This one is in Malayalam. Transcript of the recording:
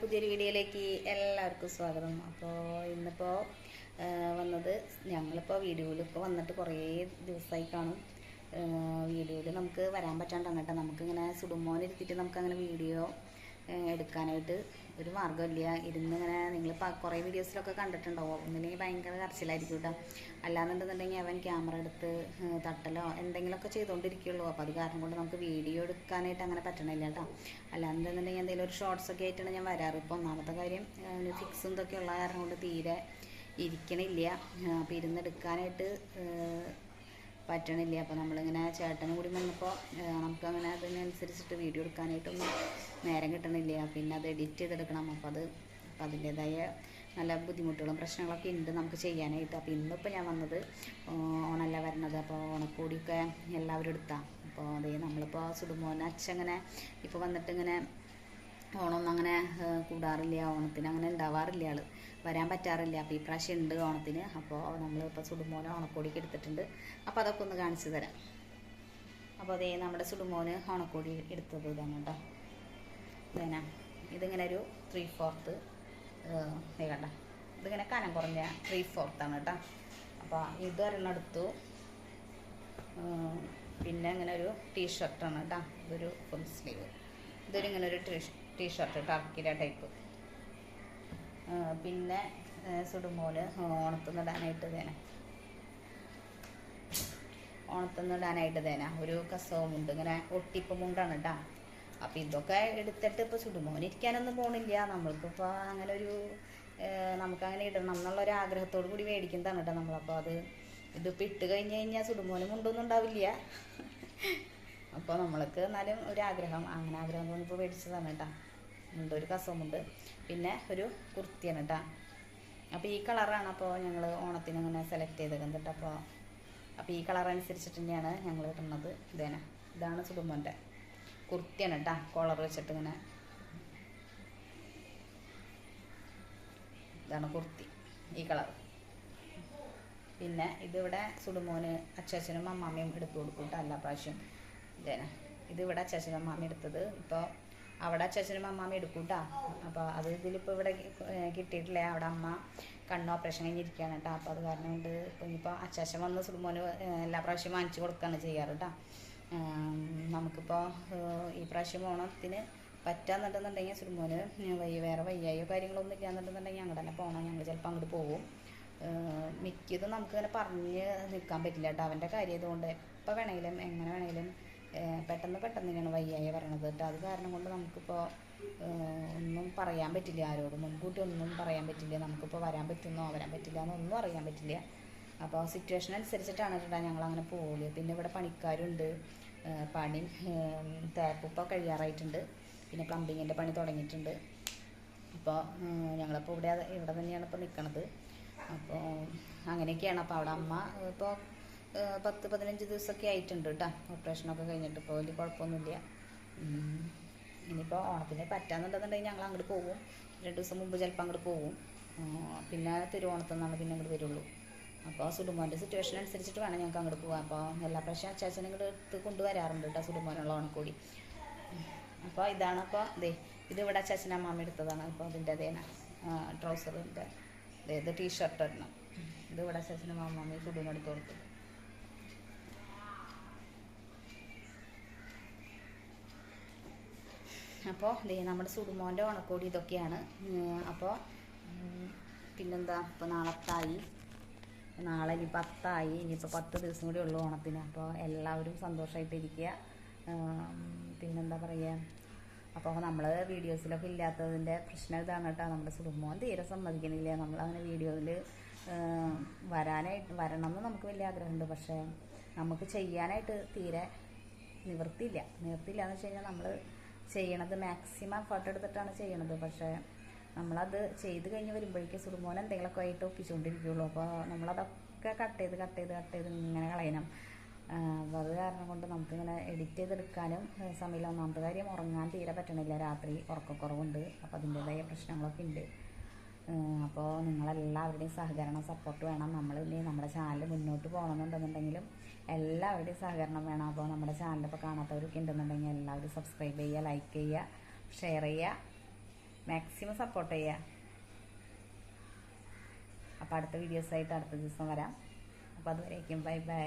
പുതിയൊരു വീഡിയോയിലേക്ക് എല്ലാവർക്കും സ്വാഗതം. അപ്പോൾ ഇന്നിപ്പോൾ വന്നത് ഞങ്ങളിപ്പോൾ ഇപ്പോൾ വന്നിട്ട് കുറേ ദിവസമായി കാണും. വീഡിയോയിൽ നമുക്ക് വരാൻ പറ്റാണ്ടാണ് കേട്ടോ നമുക്കിങ്ങനെ സുടുമോനിരുത്തിയിട്ട് നമുക്കങ്ങനെ വീഡിയോ എടുക്കാനായിട്ട് ഒരു മാർഗമില്ല. ഇരുന്ന് ഇങ്ങനെ നിങ്ങൾ കുറേ വീഡിയോസിലൊക്കെ കണ്ടിട്ടുണ്ടാവും? ഒന്നില്ലെങ്കിൽ ഭയങ്കര കരച്ചിലായിരിക്കും കേട്ടോ അല്ലാന്നുണ്ടെന്നുണ്ടെങ്കിൽ അവൻ ക്യാമറ എടുത്ത് തട്ടലോ എന്തെങ്കിലുമൊക്കെ ചെയ്തുകൊണ്ടിരിക്കുകയുള്ളൂ അപ്പോൾ അത് കാരണം കൊണ്ട് നമുക്ക് വീഡിയോ എടുക്കാനായിട്ട് അങ്ങനെ പറ്റണില്ല കേട്ടോ അല്ലാന്നുണ്ടെന്നുണ്ടെങ്കിൽ എന്തെങ്കിലും ഒരു ഷോർട്സ് ഒക്കെ ആയിട്ടാണ് ഞാൻ വരാറ്. ഇപ്പോൾ ഒന്നാമത്തെ കാര്യം ഫിക്സും ഇതൊക്കെ ഉള്ള കാരണം കൊണ്ട് തീരെ ഇരിക്കണില്ല. അപ്പോൾ ഇരുന്നെടുക്കാനായിട്ട് പറ്റണില്ല. അപ്പോൾ നമ്മളിങ്ങനെ ചേട്ടനും കൂടി വന്നപ്പോൾ നമുക്കങ്ങനെ അതിനനുസരിച്ചിട്ട് വീഡിയോ എടുക്കാനായിട്ടൊന്നും നേരം കിട്ടണില്ല. പിന്നെ അത് എഡിറ്റ് ചെയ്തെടുക്കണം. അപ്പോൾ അത് അപ്പോൾ അതിന്റേതായ നല്ല ബുദ്ധിമുട്ടുകളും പ്രശ്നങ്ങളൊക്കെ ഉണ്ട് നമുക്ക് ചെയ്യാനായിട്ട്. അപ്പോൾ ഇന്നിപ്പോൾ ഞാൻ വന്നത് ഓണല്ല വരണത്. അപ്പോൾ ഓണക്കോടിയൊക്കെ എല്ലാവരും എടുത്താം. അപ്പോൾ അതേ നമ്മളിപ്പോൾ സുടുമോനെ അച്ഛങ്ങനെ ഇപ്പോൾ വന്നിട്ട് ഇങ്ങനെ ഓണമൊന്നും അങ്ങനെ കൂടാറില്ല. ഓണത്തിന് അങ്ങനെ ഉണ്ടാവാറില്ല ആൾ. വരാൻ പറ്റാറില്ല. അപ്പോൾ ഈ പ്രാവശ്യം ഉണ്ട് ഓണത്തിന്. അപ്പോൾ നമ്മൾ ഇപ്പോൾ സുടുമോന് ഓണക്കോടിക്ക് എടുത്തിട്ടുണ്ട്. അപ്പോൾ അതൊക്കെ ഒന്ന് കാണിച്ചു തരാം. അപ്പോൾ അതേ നമ്മുടെ സുടുമോന് ഓണക്കോടി എടുത്തത് ഇതാണ് കേട്ടോ. ഇതേനാ. ഇതിങ്ങനെ ഒരു ത്രീ ഫോർത്ത് കേട്ടോ ഇതിങ്ങനെ കനം കുറഞ്ഞ ത്രീ ഫോർത്താണ് കേട്ടോ. അപ്പോൾ ഇത് ഒരെണ്ണം എടുത്തു. പിന്നെ ഇങ്ങനെ ഒരു ടീഷർട്ടാണ് കേട്ടോ. ഇതൊരു ഫുൾ സ്ലീവ് ഇതൊരു ഇങ്ങനെ ഒരു ടീഷർട്ട് ടർക്കിയുടെ ടൈപ്പ് പിന്നെ സുടുമോൽ ഓണത്തുനിന്ന് ഇടാനായിട്ട് തേന ഓണത്തുനിന്ന് ഇടാനായിട്ട് തേന ഒരു കസവും മുണ്ട് ഇങ്ങനെ ഒട്ടിപ്പ് മുണ്ടാണ് കേട്ടോ അപ്പം ഇതൊക്കെ എടുത്തിട്ട് ഇപ്പോൾ സുടുമോന് ഇരിക്കാനൊന്നും പോണില്ല. നമ്മൾക്കിപ്പോൾ അങ്ങനെ ഒരു നമുക്കങ്ങനെ ഇടണം എന്നുള്ള ഒരു ആഗ്രഹത്തോടു കൂടി മേടിക്കുന്നതാണ് കേട്ടോ നമ്മളപ്പോൾ അത് ഇതിപ്പോൾ ഇട്ട് കഴിഞ്ഞ് കഴിഞ്ഞാൽ സുടുമോന് മുണ്ടൊന്നും ഉണ്ടാവില്ല. അപ്പോൾ നമ്മൾക്ക് എന്നാലും ഒരു ആഗ്രഹം അങ്ങനെ ആഗ്രഹം തോന്നിപ്പോൾ മേടിച്ചതാണ് കേട്ടോ ഉണ്ട് ഒരു കസവുമുണ്ട്. പിന്നെ ഒരു കുർത്തിയാണ് കേട്ടോ അപ്പോൾ ഈ കളറാണ് അപ്പോൾ ഞങ്ങൾ ഓണത്തിന് അങ്ങനെ സെലക്ട് ചെയ്തേക്കുന്നത് കേട്ടോ അപ്പോൾ അപ്പോൾ ഈ കളർ അനുസരിച്ചിട്ട് തന്നെയാണ് ഞങ്ങൾ ഇടുന്നത്. ഇതേനെ ഇതാണ് സുടുമ്പോന്റെ കുർത്തിയാണ് കേട്ടോ കോളർ വെച്ചിട്ട് ഇങ്ങനെ. ഇതാണ് കുർത്തി ഈ കളർ. പിന്നെ ഇതിവിടെ സുടുമോന് അച്ചാച്ചനും അമ്മാമ്മയും എടുത്തു കൊടുക്കും കേട്ടോ എല്ലാ പ്രാവശ്യം. ഇതേനെ ഇതിവിടെ അച്ചാച്ചനും അമ്മാമ്മ എടുത്തത്. ഇപ്പോൾ അവിടെ അച്ഛനും അമ്മാമ്മ എടുക്കും കേട്ടോ അപ്പോൾ അത് ഇതിലിപ്പോൾ ഇവിടെ കിട്ടിയിട്ടില്ല? അവിടെ അമ്മ കണ്ണ് ഓപ്പറേഷൻ കഴിഞ്ഞിരിക്കുകയാണ് കേട്ടോ. അപ്പോൾ അത് കാരണം കൊണ്ട് ഇനിയിപ്പോ അച്ചാച്ചൻ വന്ന് സുഡുമോന് എല്ലാ പ്രാവശ്യം വാങ്ങിച്ചു കൊടുക്കുകയാണ് ചെയ്യാറ് കേട്ടോ. നമുക്കിപ്പോൾ ഏഹ് ഈ പ്രാവശ്യം ഓണത്തിന് പറ്റാന്നുണ്ടെന്നുണ്ടെങ്കിൽ സുഡുമോന് വയ്യ വേറെ വയ്യായോ കാര്യങ്ങളൊന്നും ഇല്ലാന്നുണ്ടെന്നുണ്ടെങ്കിൽ ഞങ്ങൾ തന്നെ പോകണം ഞങ്ങൾ ചിലപ്പോൾ അങ്ങോട്ട് പോകും മിക്കതും നമുക്ക് നമുക്കിങ്ങനെ പറഞ്ഞ് നിൽക്കാൻ പറ്റില്ല കേട്ടോ. അവന്റെ കാര്യം ഇതുകൊണ്ട് എപ്പോൾ വേണമെങ്കിലും എങ്ങനെ വേണമെങ്കിലും പെട്ടെന്ന് പെട്ടെന്ന് തന്നെയാണ് വയ്യായ പറയണത് കേട്ടോ. അത് കാരണം കൊണ്ട് നമുക്കിപ്പോൾ ഒന്നും പറയാൻ പറ്റില്ല. ആരോടും മുൻകൂട്ടി ഒന്നും പറയാൻ പറ്റില്ല. നമുക്കിപ്പോൾ വരാൻ പറ്റുന്നോ വരാൻ പറ്റില്ല എന്നൊന്നും അറിയാൻ പറ്റില്ല. അപ്പോൾ സിറ്റുവേഷൻ അനുസരിച്ചിട്ടാണ് കേട്ടോ ഞങ്ങൾ അങ്ങനെ പോകൽ പിന്നെ ഇവിടെ പണിക്കാരുണ്ട്. പണി തേപ്പിപ്പോൾ കഴിയാറായിട്ടുണ്ട്. പിന്നെ പ്ലംബിങ്ങിന്റെ പണി തുടങ്ങിയിട്ടുണ്ട്. അപ്പോൾ ഞങ്ങളിപ്പോൾ ഇവിടെ ഇവിടെ തന്നെയാണ് ഇപ്പോൾ നിൽക്കണത് അപ്പോൾ അങ്ങനെയൊക്കെയാണ്. അപ്പോൾ അവിടെ അമ്മ ഇപ്പോൾ പത്ത് പതിനഞ്ച് ദിവസമൊക്കെ ആയിട്ടുണ്ട് കേട്ടോ ഓപ്പറേഷനൊക്കെ കഴിഞ്ഞിട്ട് ഇപ്പോൾ വലിയ കുഴപ്പമൊന്നുമില്ല. ഇനിയിപ്പോൾ ഓണത്തിന് പറ്റാന്നുണ്ടെന്നുണ്ടെങ്കിൽ ഞങ്ങൾ അങ്ങോട്ട് പോകും. രണ്ട് ദിവസം മുമ്പ് ചിലപ്പോൾ അങ്ങോട്ട് പോകും. പിന്നെ തിരുവോണത്തിൽ നിന്നാണ് പിന്നെ അങ്ങോട്ട് വരുള്ളൂ. അപ്പോൾ സുഡുമോന്റെ സിറ്റുവേഷൻ അനുസരിച്ചിട്ട് വേണം ഞങ്ങൾക്ക് അങ്ങോട്ട് പോകാം അപ്പോൾ എല്ലാ പ്രാവശ്യം അച്ചാച്ചനും ഇങ്ങോട്ട് എടുത്ത് കൊണ്ടുവരാറുണ്ട് കേട്ടോ സുഡുമോനുള്ള ഓണക്കൂടി. അപ്പോൾ ഇതാണ് അപ്പോൾ ദേ ഇത് ഇവിടെ അച്ചാച്ചൻ അമ്മാമ്മ എടുത്തതാണ്. അപ്പോൾ അതിന്റെ അതേന ട്രൗസറിന്റെ ഇത് ടീഷർട്ട് ഇടണം. ഇത് ഇവിടെ അച്ചാച്ചനും അമ്മാമ്മ സുഡുമോ എടുത്ത് കൊടുത്തത് അപ്പോൾ ദേ നമ്മുടെ സുടുമോന്റെ ഓണക്കോടി ഇതൊക്കെയാണ്. അപ്പോൾ പിന്നെന്താ? ഇപ്പോൾ നാളത്തായി. നാളെ ഇനി പത്തായി. ഇനിയിപ്പോൾ പത്ത് ദിവസം കൂടി ഉള്ളു ഓണത്തിന്. അപ്പോൾ എല്ലാവരും സന്തോഷമായിട്ടിരിക്കുക പിന്നെന്താ പറയുക അപ്പോൾ നമ്മൾ വീഡിയോസിലൊക്കെ ഇല്ലാത്തതിന്റെ പ്രശ്നം ഇതാണ് കേട്ടോ. നമ്മുടെ സുടുമോൻ തീരെ സമ്മതിക്കണില്ല. നമ്മളങ്ങനെ വീഡിയോയിൽ വരാനായിട്ട് വരണം എന്ന് നമുക്ക് വലിയ ആഗ്രഹമുണ്ട്. പക്ഷേ നമുക്ക് ചെയ്യാനായിട്ട് തീരെ നിവൃത്തിയില്ല. നിവൃത്തിയില്ല എന്ന് വെച്ച് കഴിഞ്ഞാൽ നമ്മൾ ചെയ്യണത്. മാക്സിമം ഫോട്ടോ എടുത്തിട്ടാണ് ചെയ്യണത്. പക്ഷേ നമ്മളത് ചെയ്ത് കഴിഞ്ഞ് വരുമ്പോഴേക്കും സുറുമോൻ എന്തെങ്കിലുമൊക്കെ ആയിട്ട് ഒപ്പിച്ചുകൊണ്ടിരിക്കുകയുള്ളൂ അപ്പോൾ നമ്മളതൊക്കെ കട്ട് ചെയ്ത് കട്ട് ചെയ്ത് കട്ട് ചെയ്ത് ഇങ്ങനെ കളയണം. അപ്പോൾ അത് കാരണം കൊണ്ട് നമുക്കിങ്ങനെ എഡിറ്റ് ചെയ്തെടുക്കാനും സമയമില്ല. ഒന്നാമത്തെ കാര്യം ഉറങ്ങാൻ തീരെ പറ്റണില്ല. രാത്രി ഉറക്കക്കുറവുണ്ട്. അപ്പോൾ അതിന്റെതായ പ്രശ്നങ്ങളൊക്കെ ഉണ്ട്. അപ്പോൾ നിങ്ങളെല്ലാവരുടെയും സഹകരണം സപ്പോർട്ട് വേണം. നമ്മൾ ഇനി നമ്മുടെ ചാനൽ മുന്നോട്ട് പോകണമെന്നുണ്ടെന്നുണ്ടെങ്കിലും എല്ലാവരുടെയും സഹകരണം വേണം. അപ്പോൾ നമ്മുടെ ചാനൽ ഇപ്പോൾ കാണാത്തവരൊക്കെ ഉണ്ടെന്നുണ്ടെങ്കിൽ എല്ലാവരും സബ്സ്ക്രൈബ് ചെയ്യുക ലൈക്ക് ചെയ്യുക ഷെയർ ചെയ്യുക മാക്സിമം സപ്പോർട്ട് ചെയ്യുക. അപ്പോൾ അടുത്ത വീഡിയോസായിട്ട് അടുത്ത ദിവസം വരാം. അപ്പോൾ അതുവരേക്കും ബൈ ബൈ